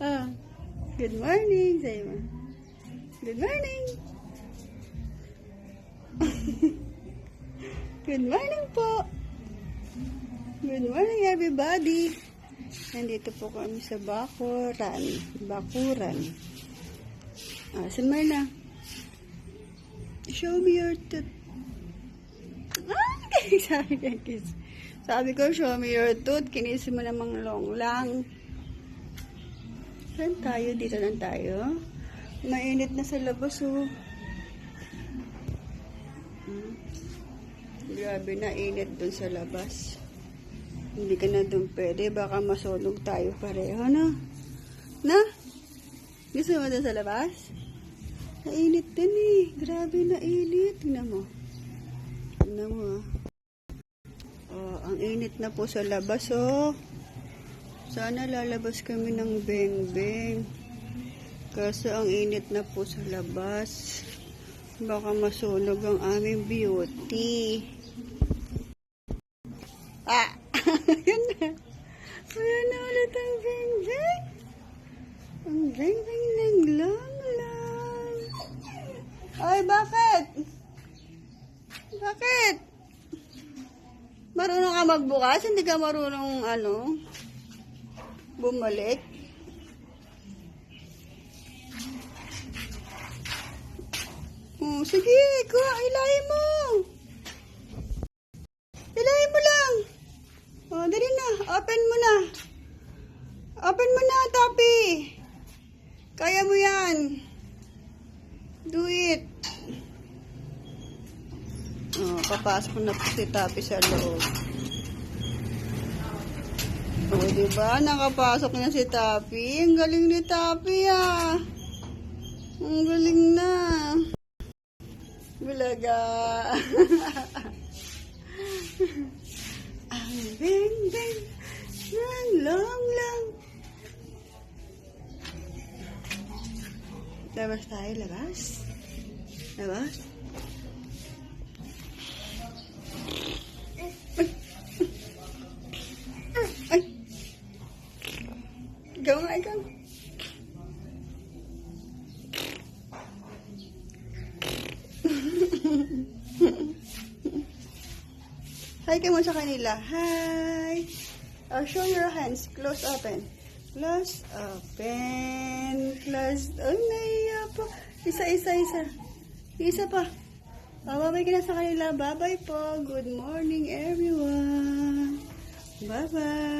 ah, good morning, say mo. Good morning. good morning po. Good morning, everybody. Nandito po kami sa Bakuran. Bakuran. Ah, si Marna. Show me your tooth. Ah, sabi niya, kiss. Sabi ko, show me your tooth. Kinis mo namang long lang. Saan tayo? Dito lang tayo. Mainit na sa labas, oh. Hmm. Grabe na init dun sa labas. Hindi ka na dun pwede. Baka masunog tayo pareho, no? Na? Gusto mo dun sa labas? Nainit din eh. Grabe na init. Tingnan mo. Tingnan mo ah. Init na po sa labas oh. Sana lalabas kami ng beng-beng. Kaso ang init na po sa labas. Baka masunog ang aming beauty. Ah! Ayan na. Ayan na ulit ang beng-beng. Ang beng-beng ng lang lang. Ay, bakit? Bakit? Marunong ka magbukas? Hindi ka marunong, ano, bumalik? Oh, sige, kuha, ilahin mo. Ilahin mo lang. Oh, dali na. Open mo na. Open mo na, Tapi. Kaya mo yan. Do it. Oh, papasok na po si Tapi sa loob. Oh, di ba? Nakapasok na si Tapi. Ang galing ni Tapi, ah. Ang galing na. Bulaga. Ang beng-beng ng long lang. Labas tayo, labas. Labas. Nga, ikaw. Hi ka mo sa kanila. Hi! Oh, show your hands. Close open. Close open. Close. Oh, naiya pa. Isa, isa, isa. Isa pa. Oh, babay ka na sa kanila. Bye-bye po. Good morning, everyone. Bye-bye.